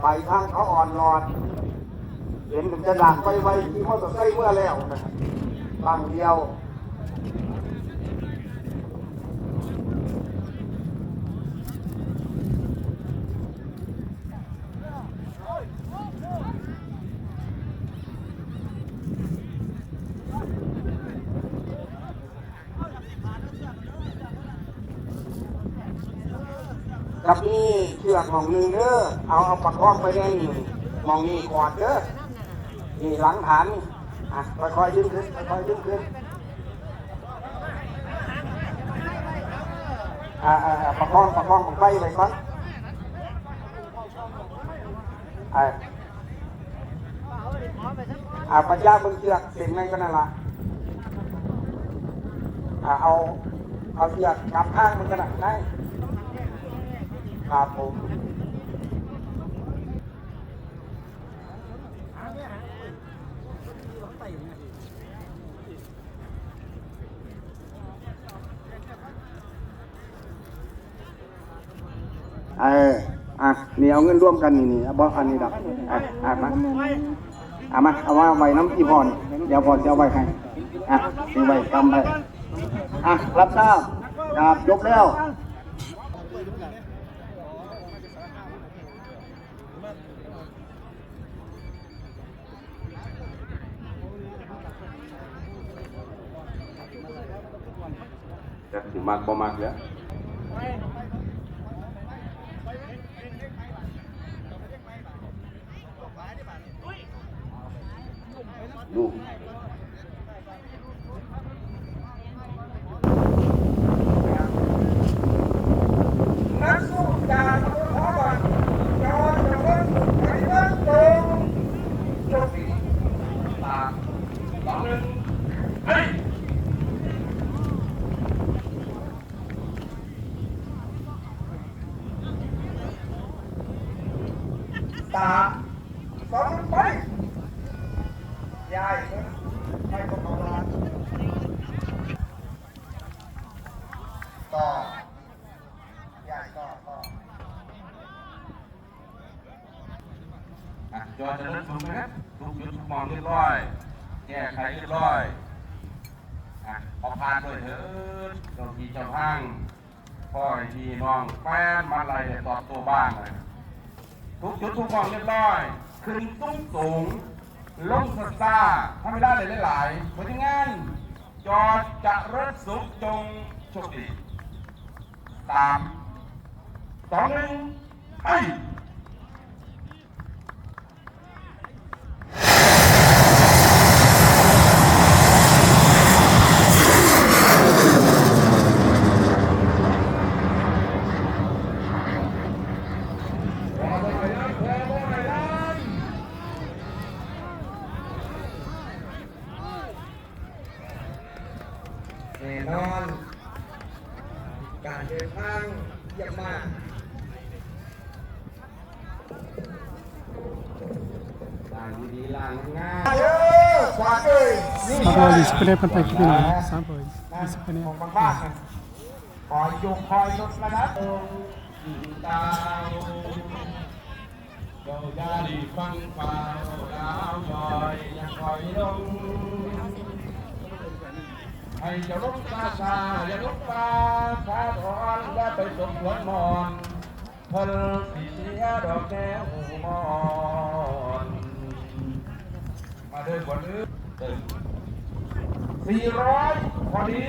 ไปทางเขาอ่อนนอน เห็นถึงจะดังไปไวที่มอเตอร์ไซค์เมื่อแล้วนะบางเดียว กับนี่เชือกของหนึ่งเด้อเอาเอาประคองไปได้นี่มองนี่กอดเด้อนี่หลังฐานนี่อะค่อยๆดึงขึ้นค่อยๆดึงขึ้นอ่าอ่าอ่าประคองประคองของไปไว้ก่อนอ่าอาปัญญามึงเชือกเสิ่งนั้นก็นั่นละอ่าเอาเอาเชือกจับข้างมันก็ได้ได้ ครับผมเอออะนี่เอาเงินร่วมกันนี่นี่บอกอันนี้ดอกอะอะมาเอามาเอาว่าไว้น้ำอีพรเดี๋ยวพรจะเอาไว้ให้อะนี่ไว้กำไปอะรับทราบครับยกแล้ว จะสิมักบ่มักแล้วลูกนักสู้จากขอบัตรจอจะเพิ่มไปเพิ่มตรงโชคดีสามสองหนึ่งเฮ้ย สาสองไปยายไม่ต้องเอาละต่อยายต่อต่ออะจอจะเริ่มฝึกนะครับทุกจุดทุกมองเรียบร้อยแก้ไขเรียบร้อยอะขอพานด้วยเถิดเจ้าที่เจ้าทางพ่อพี่น้องแฟนมาอะไรตอบตัวบ้างเลย ทุกจุดทุกมองเรียบร้อย ขึ้นสูงสูงลงสตาร์ถ้าไม่ได้เลยหลายๆเพราะฉะนั้นจอดจะรถสุขจงโชคดีสามสองหนึ่งไป แน่นอน การเดินทางเยี่ยมมากล่างดีๆล่างง่ายเออขวาเอ้ยนี่ Saboy, sebenarnya pantai Kibina. Saboy, นะ di sebenarnya. ของบ้านคอยยกคอยลดระดับองค์ดาวเจ้าดาดีฟังฟ้าดาวลอยยังคอยลง ให้เจ้าลงตาชาอย่าลุกตาชาถอนอย่าไปสมควรมอนพลสีเสียดอกแก้วหูมอนมาเดินบนอื่นสี่ร้อยพอดี